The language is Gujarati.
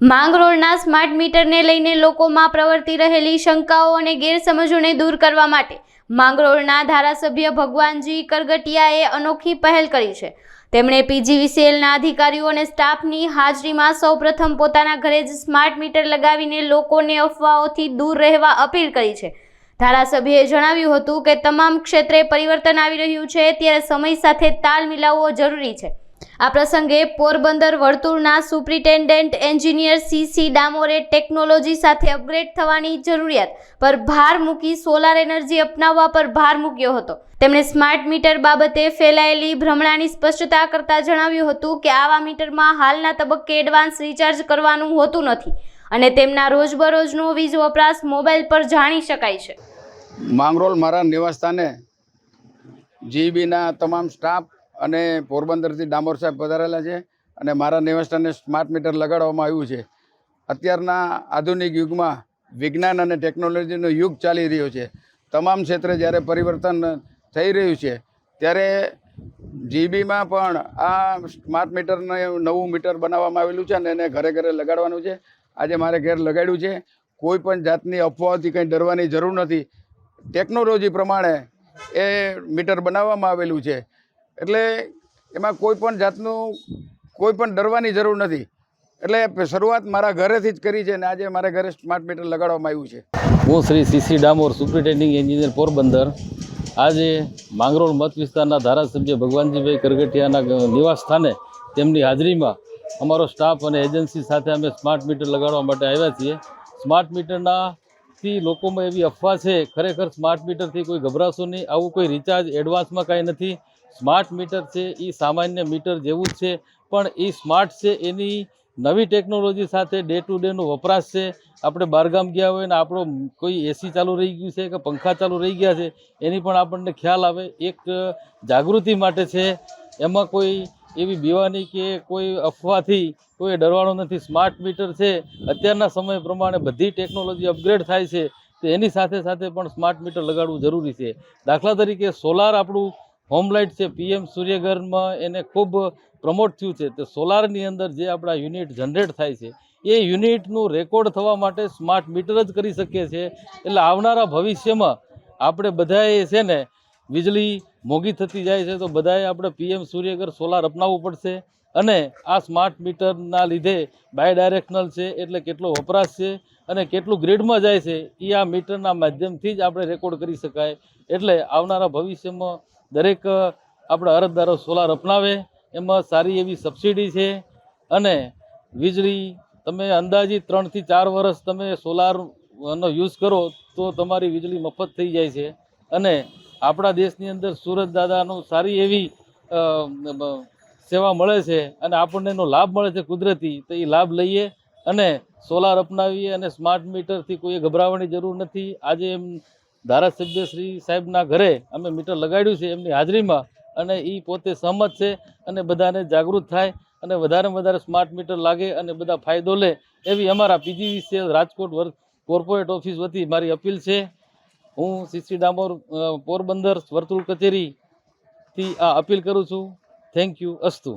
માંગરોળના સ્માર્ટ મીટરને લઈને લોકોમાં પ્રવર્તી રહેલી શંકાઓ અને ગેરસમજોને દૂર કરવા માટે માંગરોળના ધારાસભ્ય ભગવાનજી કરગટિયાએ અનોખી પહેલ કરી છે. તેમણે પીજીવીસીએલના અધિકારીઓ અને સ્ટાફની હાજરીમાં સૌપ્રથમ પોતાના ઘરે જ સ્માર્ટ મીટર લગાવીને લોકોને અફવાઓથી દૂર રહેવા અપીલ કરી છે. ધારાસભ્યએ જણાવ્યું હતું કે તમામ ક્ષેત્રે પરિવર્તન આવી રહ્યું છે, ત્યારે સમય સાથે તાલ મિલાવવો જરૂરી છે. આ પ્રસંગે પોરબંદર વર્તુળના સુપ્રિન્ટેન્ડન્ટ એન્જિનિયર સીસી ડામોરે ટેકનોલોજી સાથે અપગ્રેડ થવાની જરૂરિયાત પર ભાર મૂકી સોલાર એનર્જી અપનાવવા પર ભાર મૂક્યો હતો. તેમણે સ્માર્ટ મીટર બાબતે ફેલાયેલી ભ્રમણાની સ્પષ્ટતા કરતા જણાવ્યું હતું કે આવા મીટરમાં હાલના તબક્કે એડવાન્સ રિચાર્જ કરવાનું હોતું નથી અને તેમના રોજબરોજનો વીજ વપરાશ મોબાઈલ પર જાણી શકાય છે. માંગરોલ મારા નિવાસસ્થાને જીબીના તમામ સ્ટાફ અને પોરબંદરથી ડામોર સાહેબ પધારેલા છે અને મારા નિવાસસ્થાને સ્માર્ટ મીટર લગાડવામાં આવ્યું છે. અત્યારના આધુનિક યુગમાં વિજ્ઞાન અને ટેકનોલોજીનો યુગ ચાલી રહ્યો છે. તમામ ક્ષેત્રે જ્યારે પરિવર્તન થઈ રહ્યું છે, ત્યારે જીબીમાં પણ આ સ્માર્ટ મીટરને નવું મીટર બનાવવામાં આવેલું છે અને એને ઘરે ઘરે લગાડવાનું છે. આજે મારે ઘેર લગાડ્યું છે. કોઈ પણ જાતની અફવાઓથી કંઈ ડરવાની જરૂર નથી. ટેકનોલોજી પ્રમાણે એ મીટર બનાવવામાં આવેલું છે. એટલે એમાં કોઈ પણ જાતનું, કોઈ પણ ડરવાની જરૂર નથી. એટલે શરૂઆત મારા ઘરેથી જ કરી છે અને આજે મારા ઘરે સ્માર્ટ મીટર લગાડવામાં આવ્યું છે. હું Shri C C Damor superintending engineer Porbandar. આજે માંગરોળ મત વિસ્તારના ધારાસભ્ય ભગવાનજીભાઈ કરગઠિયાના નિવાસ સ્થાને તેમની હાજરીમાં અમારો સ્ટાફ અને એજન્સી સાથે અમે સ્માર્ટ મીટર લગાડવા માટે આવ્યા છીએ. સ્માર્ટ મીટરના થી લોકોમાં એવી અફવા છે, ખરેખર સ્માર્ટ મીટરથી કોઈ ગભરાશો નહીં. આવું કોઈ રિચાર્જ એડવાન્સમાં કાંઈ નથી. સ્માર્ટ મીટર છે એ સામાન્ય મીટર જેવું જ છે, પણ એ સ્માર્ટ છે, એની નવી ટેકનોલોજી સાથે ડે ટુ ડેનો વપરાશ છે. આપણે બહારગામ ગયા હોય ને આપણો કોઈ એસી ચાલુ રહી ગયું છે કે પંખા ચાલુ રહી ગયા છે, એની પણ આપણને ખ્યાલ આવે. એક જાગૃતિ માટે છે, એમાં કોઈ એવી બીવાની કે કોઈ અફવાથી કોઈ ડરવાનું નથી. સ્માર્ટ મીટર છે, અત્યારના સમય પ્રમાણે બધી ટેકનોલોજી અપગ્રેડ થાય છે, તો એની સાથે સાથે પણ સ્માર્ટ મીટર લગાડવું જરૂરી છે. દાખલા તરીકે સોલાર આપણું હોમ લાઇટ છે. પીએમ સૂર્યઘરમાં એને ખૂબ પ્રમોટ થયું છે. તો સોલારની અંદર જે આપણા યુનિટ જનરેટ થાય છે, એ યુનિટનું રેકોર્ડ થવા માટે સ્માર્ટ મીટર જ કરી શકીએ છીએ. એટલે આવનારા ભવિષ્યમાં આપણે બધાએ છે ને, વીજળી મોંઘી થતી જાય છે, તો બધાએ આપણે પીએમ સૂર્યઘર સોલાર અપનાવવું પડશે. અને આ સ્માર્ટ મીટરના લીધે બાય ડાયરેક્શનલ છે એટલે કેટલો વપરાશ છે અને કેટલું ગ્રીડમાં જાય છે એ આ મીટરના માધ્યમથી જ આપણે રેકોર્ડ કરી શકાય. એટલે આવનારા ભવિષ્યમાં દરેક આપણે અરજદારો સોલાર અપનાવે, એમાં સારી એવી સબસિડી છે અને વીજળી, તમે અંદાજિત ત્રણથી ચાર વર્ષ તમે સોલારનો યુઝ કરો તો તમારી વીજળી મફત થઈ જાય છે. અને આપણા દેશની અંદર સુરત દાદાનું સારી એવી સેવા મળે છે અને આપણને એનો લાભ મળે છે કુદરતી, તો એ લાભ લઈએ અને સોલાર અપનાવીએ અને સ્માર્ટ મીટરથી કોઈ ગભરાવાની જરૂર નથી. આજે એમ ધારાસભ્ય શ્રી સાહેબના ઘરે અમે મીટર લગાડ્યું છે એમની હાજરીમાં અને એ પોતે સહમત છે અને બધાને જાગૃત થાય અને વધારે વધારે સ્માર્ટ મીટર લાગે અને બધા ફાયદો લે એવી અમારા પીજીવીસીએલ રાજકોટ કોર્પોરેટ ઓફિસ વતી મારી અપીલ છે. હું સીસી ડામોર પોરબંદર વર્તુળ કચેરીથી આ અપીલ કરું છું. થેન્ક યુ અસ્તુ